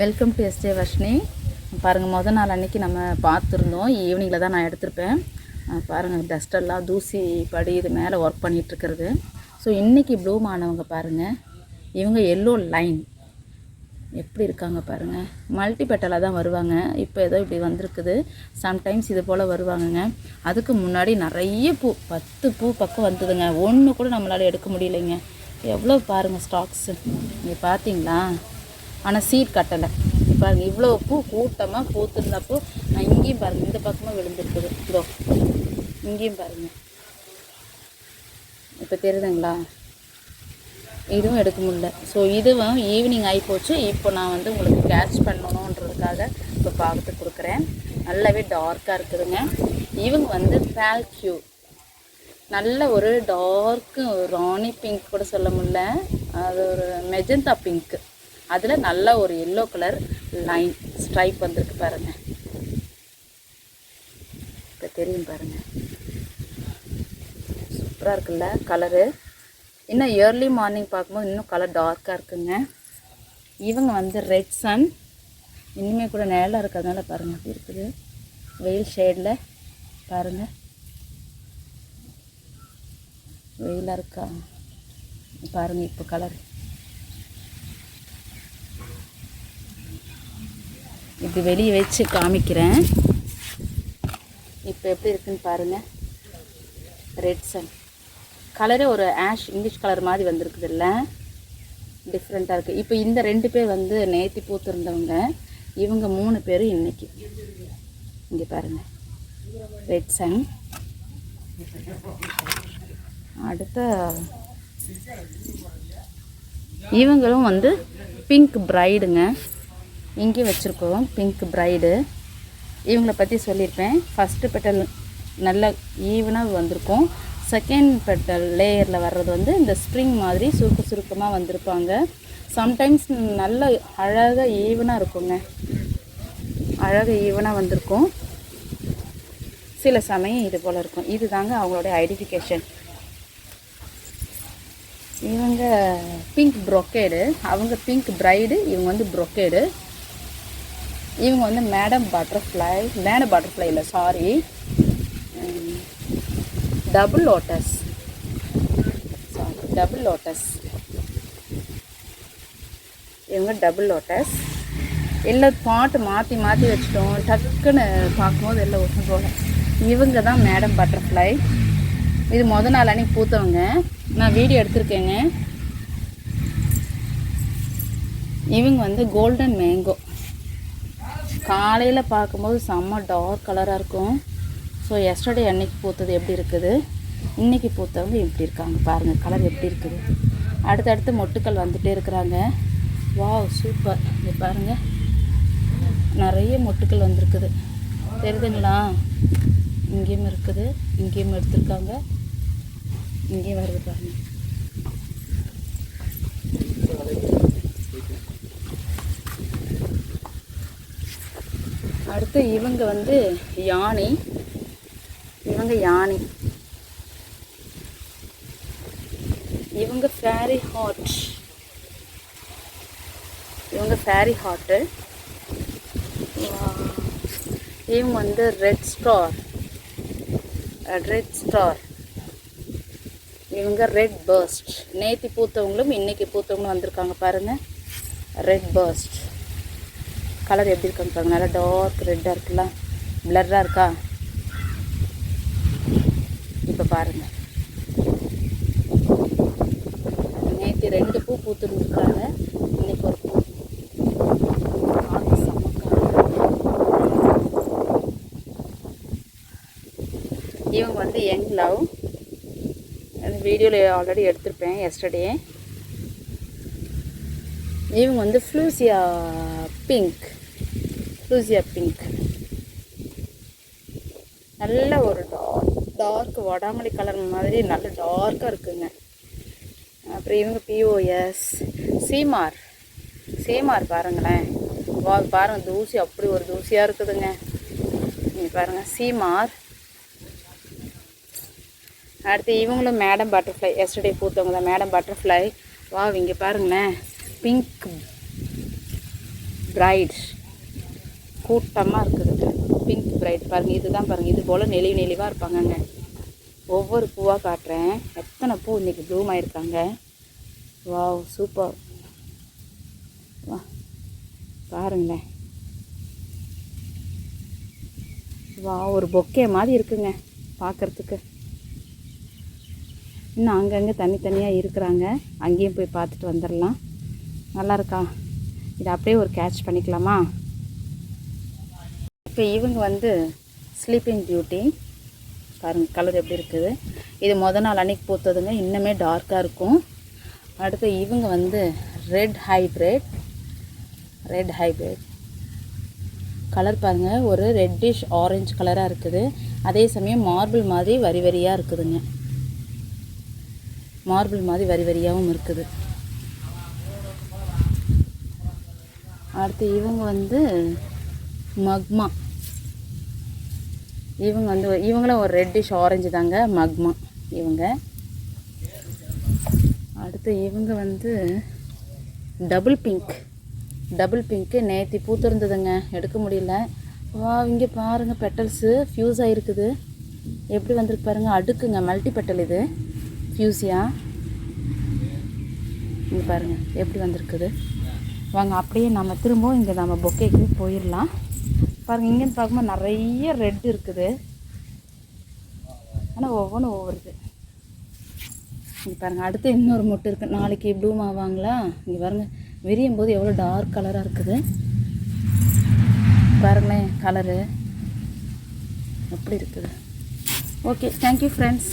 Welcome to yesterday Varshini பாருங்கள் மொதல் நாள் அன்றைக்கி நம்ம பார்த்துருந்தோம். ஈவினிங்கில் தான் நான் எடுத்திருப்பேன். பாருங்கள் டஸ்டெல்லாம் தூசி படி இது மேலே ஒர்க் பண்ணிகிட்ருக்கிறது ஸோ இன்றைக்கி ப்ளூம் ஆனவங்க பாருங்கள் இவங்க எல்லோ லைன் எப்படி இருக்காங்க பாருங்கள் மல்டி பெட்டலாக தான் வருவாங்க. இப்போ ஏதோ இப்படி வந்திருக்குது. சம்டைம்ஸ் இது போல் வருவாங்கங்க. அதுக்கு முன்னாடி நிறைய பூ பத்து பூ பக்கம் வந்ததுங்க. ஒன்று கூட நம்மளால் எடுக்க முடியலைங்க. எவ்வளோ பாருங்கள் ஸ்டாக்ஸு நீங்கள் பார்த்தீங்களா ஆனால் சீட் கட்டலை. பாருங்க இவ்வளோ பூ கூட்டமாக பூத்துருந்தப்போ நான் இங்கேயும் பாருங்கள் இந்த பக்கமாக விழுந்துருக்குது. இதோ இங்கேயும் பாருங்கள் இப்போ தெரியுதுங்களா? இதுவும் எடுக்க முடியல. ஸோ இதுவும் ஈவினிங் ஆகிப்போச்சு இப்போ நான் வந்து உங்களுக்கு கேட்ச் பண்ணணுன்றதுக்காக இப்போ பார்த்து கொடுக்குறேன். நல்லாவே டார்க்காக இருக்குதுங்க. இவங்க வந்து பேல்கியூ நல்ல ஒரு டார்க்கு ராணி பிங்க் கூட சொல்ல முடியல. அது ஒரு மெஜந்தா பிங்க்கு அதில் நல்ல ஒரு எல்லோ கலர் லைன் ஸ்ட்ரைப் வந்திருக்கு பாருங்கள் இப்போ தெரியும் பாருங்கள் சூப்பராக இருக்குல்ல கலரு இன்னும் இயர்லி மார்னிங் பார்க்கும்போது இன்னும் கலர் டார்க்காக இருக்குங்க. இவங்க வந்து ரெட் சன் இனிமேல் கூட நிழலாக இருக்கிறதுனால பாருங்கள் அப்படி இருக்குது? வெயில் ஷேடில் பாருங்கள் வெயிலாக இருக்கா? பாருங்கள் இப்போ கலர் இப்படி வெளியே வச்சு காமிக்கிறேன். இப்போ எப்படி இருக்குன்னு பாருங்கள் ரெட் சன் கலரே ஒரு ஆஷ் இங்கிலீஷ் கலர் மாதிரி வந்திருக்குது இல்லை டிஃப்ரெண்ட்டாக இருக்குது இப்போ இந்த ரெண்டு பேர் வந்து நேத்தி பூத்திருந்தவங்க. இவங்க மூணு பேர் இன்னைக்கு. இங்கே பாருங்கள் ரெட் சன் அடுத்த இவங்களும் வந்து பிங்க் பிரைடுங்க இங்கே வச்சுருக்கோம். பிங்க் பிரைடு இவங்களை பற்றி சொல்லியிருப்பேன். ஃபஸ்ட்டு பெட்டல் நல்ல ஈவனாக வந்திருக்கும். செகண்ட் பெட்டல் லேயரில் வர்றது வந்து இந்த ஸ்ப்ரிங் மாதிரி சுருக்க சுருக்கமாக வந்திருப்பாங்க. சம்டைம்ஸ் நல்ல அழகாக ஈவனாக இருக்குங்க. அழகாக ஈவனாக வந்திருக்கும். சில சமயம் இது போல் இருக்கும். இது தாங்க அவங்களுடைய ஐடென்டிஃபிகேஷன் இவங்க பிங்க் ப்ரொக்கேடு அவங்க பிங்க் ப்ரைடு இவங்க வந்து ப்ரொக்கேடு இவங்க வந்து மேடம் பட்டர்ஃப்ளை மேடம் பட்டர்ஃப்ளை இல்லை sorry double lotus sorry double lotus இவங்க டபுள் லோட்டஸ் எல்லாம் பாட்டு மாற்றி மாற்றி வச்சிட்டோம். டக்குன்னு பார்க்கும்போது எல்லாம் ஒன்று போல இவங்க தான் மேடம் பட்டர்ஃப்ளை இது முத நாள் அன்னைக்கு பூத்தவங்க. நான் வீடியோ எடுத்திருக்கேங்க. இவங்க வந்து கோல்டன் மேங்கோ காலையில் பார்க்கும்போது செம்ம டார்க் கலராக இருக்கும். ஸோ எஸ்டர்டே அன்னைக்கு பூத்தது எப்படி இருக்குது? இன்றைக்கி பூத்தவங்க எப்படி இருக்காங்க பாருங்கள் கலர் எப்படி இருக்குது? அடுத்தடுத்து மொட்டுக்கள் வந்துகிட்டே இருக்கிறாங்க. வாவ் சூப்பர் இது பாருங்கள் நிறைய மொட்டுக்கள் வந்திருக்குது. தெரியுதுங்களா? இங்கேயும் இருக்குது இங்கேயும் எடுத்திருக்காங்க. இங்கேயும் வருது பாருங்கள் அடுத்து இவங்க வந்து யானை. இவங்க யானை. இவங்க ஃபேரி ஹாட் இவங்க ஃபேரி ஹாட்டு இவங்க வந்து ரெட் ஸ்டார் ரெட் ஸ்டார் இவங்க ரெட் பர்ஸ்ட் நேற்று பூத்தவங்களும் இன்னைக்கு பூத்தவங்களும் வந்திருக்காங்க பாருங்கள் ரெட் பர்ஸ்ட் கலர் எப்படி இருக்காங்க பாருங்க. நல்லா டார்க் ரெட்டாக இருக்குல்ல? பிளர்ராக இருக்கா? இப்போ பாருங்கள் நேற்று ரெண்டு பூ பூத்துருந்துருக்காங்க. இன்னைக்கு ஒரு பூ. இவங்க வந்து யங் லவ். அந்த வீடியோவில் ஆல்ரெடி எடுத்திருப்பேன் எஸ்டர்டே இவங்க வந்து ஃப்ளூசியா பிங்க் ஃப்ளூசியா பிங்க் நல்ல ஒரு டார்க் டார்க் வடாமலி கலர் மாதிரி நல்ல டார்க்காக இருக்குங்க. அப்புறம் இவங்க பிஓஎஸ் சீமார். சீமார் பாருங்களேன். வா பாருங்கள் தூசி அப்படி ஒரு தூசியாக இருக்குதுங்க. நீங்கள் பாருங்கள் சீமார். அடுத்து இவங்களும் மேடம் பட்டர்ஃப்ளை எஸ்டர்டே பூத்தவங்க தான் மேடம் பட்டர்ஃப்ளை வா இங்கே பாருங்களேன். பிங்க் பிரைட் கூட்டமாக இருக்குது. பிங்க் பிரைட் பாருங்கள் இதுதான் பாருங்கள் இது போல் நெளிவு நெளிவாக இருப்பாங்கங்க. ஒவ்வொரு பூவாக காட்டுறேன். எத்தனை பூ இன்றைக்கி ப்ளூம் ஆகிருக்காங்க வாவ் சூப்பர் வா பாருங்களேன். வா ஒரு பொக்கே மாதிரி இருக்குங்க பார்க்குறதுக்கு இன்னும் அங்கங்கே தனித்தனியாக இருக்கிறாங்க. அங்கேயும் போய் பார்த்துட்டு வந்துடலாம். நல்லா இருக்கா? இதை அப்படியே ஒரு கேட்ச் பண்ணிக்கலாமா? இப்போ இவங்க வந்து ஸ்லீப்பிங் பியூட்டி பாருங்கள் கலர் எப்படி இருக்குது. இது மொதல் நாள் அன்னைக்கு பூத்ததுங்க இன்னுமே டார்க்காக இருக்கும். அடுத்து இவங்க வந்து red hybrid red hybrid colour பாருங்கள் ஒரு ரெட்டிஷ் ஆரஞ்சு கலராக இருக்குது. அதே சமயம் மார்பிள் மாதிரி வரி வரியாக இருக்குதுங்க. மார்பிள் மாதிரி வரி வரியாகவும் இருக்குது. அடுத்து இவங்க வந்து மக்மா. இவங்க வந்து இவங்களும் ஒரு ரெட்டிஷ் ஆரஞ்சு தாங்க மக்மா. இவங்க. அடுத்து இவங்க வந்து டபுள் பிங்க் டபுள் பிங்க்கு நேற்று பூத்திருந்ததுங்க எடுக்க முடியல. வா இங்கே பாருங்கள் பெட்டல்ஸு ஃப்யூஸ் ஆகிருக்குது எப்படி வந்திருக்கு பாருங்கள் அடுக்குங்க மல்டி பெட்டல் இது. ஃப்யூஸியா இங்கே பாருங்கள் எப்படி வந்திருக்குது. வாங்க அப்படியே நம்ம திரும்பவும் இங்கே நம்ம பொக்கேக்கு போயிடலாம். பாருங்கள் இங்கேருந்து பார்க்கும்போது நிறைய ரெட் இருக்குது. ஆனால் ஒவ்வொன்றும் ஒவ்வொரு இது இங்கே பாருங்கள் அடுத்து இன்னொரு மொட்டு இருக்குது நாளைக்கு ப்ளூம் ஆவாங்களா இங்கே பாருங்கள் விரியும் போது எவ்வளோ டார்க் கலராக இருக்குது. பாருங்களேன் கலரு எப்படி இருக்குது. Okay thank you friends